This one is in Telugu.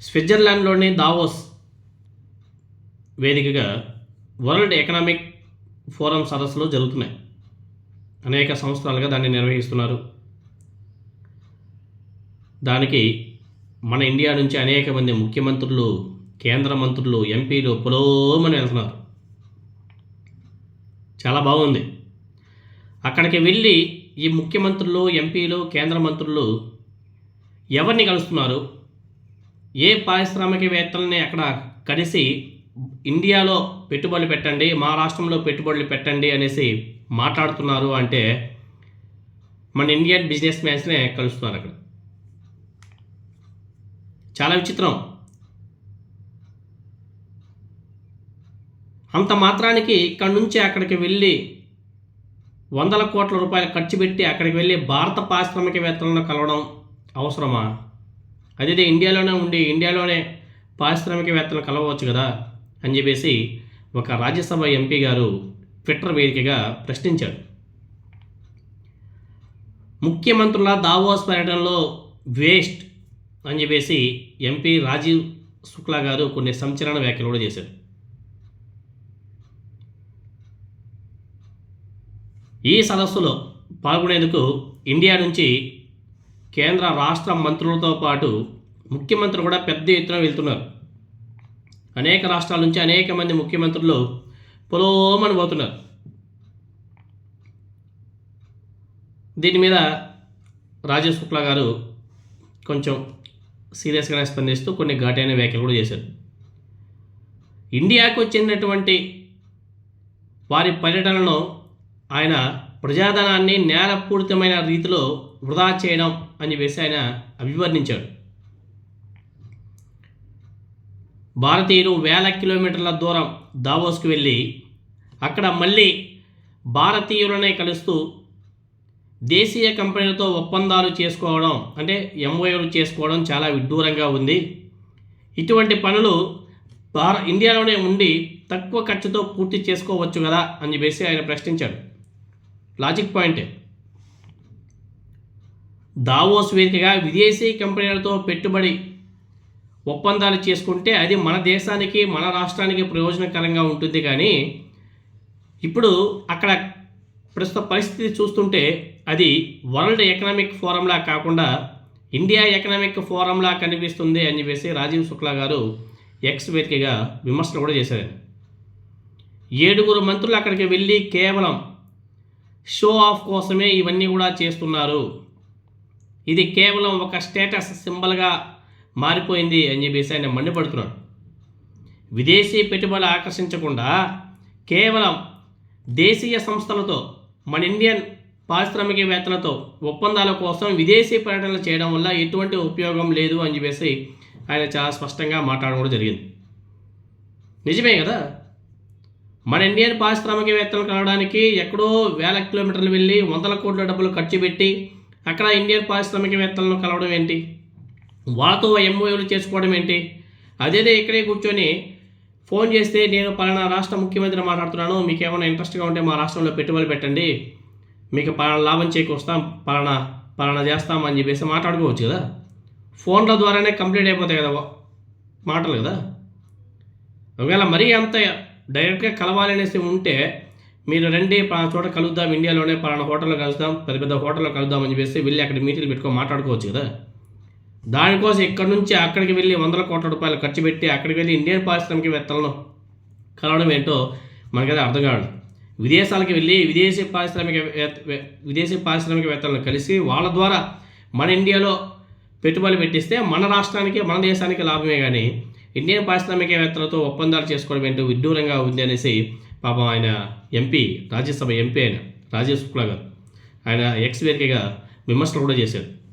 స్విట్జర్లాండ్లోని దావోస్ వేదికగా వరల్డ్ ఎకనామిక్ ఫోరం సదస్సులు జరుగుతున్నాయి. అనేక సంవత్సరాలుగా దాన్ని నిర్వహిస్తున్నారు. దానికి మన ఇండియా నుంచి అనేక మంది ముఖ్యమంత్రులు కేంద్ర మంత్రులు ఎంపీలు పొలోమని వెళ్తున్నారు. చాలా బాగుంది. అక్కడికి వెళ్ళి ఈ ముఖ్యమంత్రులు ఎంపీలు కేంద్ర మంత్రులు ఎవరిని కలుస్తున్నారు? ఏ పారిశ్రామికవేత్తల్ని అక్కడ కలిసి ఇండియాలో పెట్టుబడులు పెట్టండి మా రాష్ట్రంలో పెట్టుబడులు పెట్టండి అనేసి మాట్లాడుతున్నారు అంటే మన ఇండియన్ బిజినెస్ మ్యాన్స్నే కలుస్తున్నారు అక్కడ. చాలా విచిత్రం. అంత మాత్రానికి ఇక్కడ నుంచి అక్కడికి వెళ్ళి వందల కోట్ల రూపాయలు ఖర్చు పెట్టి అక్కడికి వెళ్ళి భారత పారిశ్రామికవేత్తలను కలవడం అవసరమా? అదే ఇండియాలోనే ఉండి ఇండియాలోనే పారిశ్రామికవేత్తలు కలవచ్చు కదా అని చెప్పేసి ఒక రాజ్యసభ ఎంపీ గారు ట్విట్టర్ వేదికగా ప్రశ్నించాడు ముఖ్యమంత్రుల దావోస్ పర్యటనలో వేస్ట్ అని చెప్పేసి ఎంపీ రాజీవ్ శుక్లా గారు కొన్ని సంచలన వ్యాఖ్యలు కూడా చేశారు. ఈ సదస్సులో పాల్గొనేందుకు ఇండియా నుంచి కేంద్ర రాష్ట్ర మంత్రులతో పాటు ముఖ్యమంత్రులు కూడా పెద్ద ఎత్తున వెళ్తున్నారు. అనేక రాష్ట్రాల నుంచి అనేక మంది ముఖ్యమంత్రులు పొలోమని పోతున్నారు. దీని మీద రాజేష్ శుక్లా గారు కొంచెం సీరియస్గానే స్పందిస్తూ కొన్ని ఘాటైన వ్యాఖ్యలు కూడా చేశారు. ఇండియాకు చెందినటువంటి వారి పర్యటనలో ఆయన ప్రజాధనాన్ని నేరపూరితమైన రీతిలో వృధా చేయడం అని వేసి ఆయన అభివర్ణించాడు. భారతీయులు వేల కిలోమీటర్ల దూరం దావోస్కి వెళ్ళి అక్కడ మళ్ళీ భారతీయులనే కలుస్తూ దేశీయ కంపెనీలతో ఒప్పందాలు చేసుకోవడం అంటే ఎంఓఏలు చేసుకోవడం చాలా విడ్డూరంగా ఉంది. ఇటువంటి పనులు భార ఇండియాలోనే ఉండి తక్కువ ఖర్చుతో పూర్తి చేసుకోవచ్చు కదా అని చెప్పేసి ఆయన ప్రశ్నించాడు. లాజిక్ పాయింటే దావోస్ వేదికగా విదేశీ కంపెనీలతో పెట్టుబడి ఒప్పందాలు చేసుకుంటే అది మన దేశానికి మన రాష్ట్రానికి ప్రయోజనకరంగా ఉంటుంది. కానీ ఇప్పుడు అక్కడ ప్రస్తుత పరిస్థితి చూస్తుంటే అది వరల్డ్ ఎకనామిక్ ఫోరంలా కాకుండా ఇండియా ఎకనామిక్ ఫోరంలా కనిపిస్తుంది అని చెప్పేసి రాజీవ్ శుక్లా గారు ఎక్స్ వేదికగా విమర్శలు కూడా చేశారు ఏడుగురు మంత్రులు అక్కడికి వెళ్ళి కేవలం షో ఆఫ్ కోసమే ఇవన్నీ కూడా చేస్తున్నారు. ఇది కేవలం ఒక స్టేటస్ సింబల్గా మారిపోయింది అని చెప్పేసి ఆయన మండిపడుతున్నాడు. విదేశీ పెట్టుబడులు ఆకర్షించకుండా కేవలం దేశీయ సంస్థలతో మన ఇండియన్ పారిశ్రామికవేత్తలతో ఒప్పందాల కోసం విదేశీ పర్యటనలు చేయడం వల్ల ఎటువంటి ఉపయోగం లేదు అని చెప్పేసి ఆయన చాలా స్పష్టంగా మాట్లాడడం కూడా జరిగింది. నిజమే కదా? మన ఇండియన్ పారిశ్రామికవేత్తలు కలవడానికి ఎక్కడో వేల కిలోమీటర్లు వెళ్ళి వందల కోట్ల డబ్బులు ఖర్చు పెట్టి అక్కడ ఇండియన్ పారిశ్రామికవేత్తలను కలవడం ఏంటి? వాళ్ళతో ఎంఓయూలు చేసుకోవడం ఏంటి? అదేదే ఇక్కడే కూర్చొని ఫోన్ చేస్తే నేను పలానా రాష్ట్ర ముఖ్యమంత్రి మాట్లాడుతున్నాను మీకు ఏమైనా ఇంట్రెస్ట్గా ఉంటే మా రాష్ట్రంలో పెట్టుబడి పెట్టండి. మీకు పలానా లాభం చేకూరుస్తాం పలానా పలానా చేస్తాం అని చెప్పేసి మాట్లాడుకోవచ్చు కదా. ఫోన్ల ద్వారానే కంప్లీట్ అయిపోతాయి కదా మాటలు కదా. ఒకవేళ మరీ అంత డైరెక్ట్గా కలవాలి అనేసి ఉంటే మీరు రండి పలానా చోట కలుద్దాం ఇండియాలోనే పలానా హోటల్లో కలుద్దాం పెద్ద పెద్ద హోటల్లో కలుద్దాం అని చెప్పేసి వెళ్ళి అక్కడ మీటింగ్లు పెట్టుకొని మాట్లాడుకోవచ్చు కదా. దానికోసం ఇక్కడ నుంచి అక్కడికి వెళ్ళి వందల కోట్ల రూపాయలు ఖర్చు పెట్టి అక్కడికి వెళ్ళి ఇండియన్ పారిశ్రామికవేత్తలను కలవడం ఏంటో మనకైతే అర్థం కాదు. విదేశాలకు వెళ్ళి విదేశీ పారిశ్రామిక విదేశీ పారిశ్రామికవేత్తలను కలిసి వాళ్ళ ద్వారా మన ఇండియాలో పెట్టుబడులు పెట్టిస్తే మన రాష్ట్రానికి మన దేశానికి లాభమే కానీ ఇండియన్ పారిశ్రామికవేత్తలతో ఒప్పందాలు చేసుకోవడం ఏంటో విడ్డూరంగా ఉంది అనేసి పాపం ఆయన ఎంపీ రాజ్యసభ ఎంపీ ఆయన రాజేష్ శుక్లా గారు. ఆయన ఎక్స్ వేరికగా విమర్శలు కూడా చేశారు.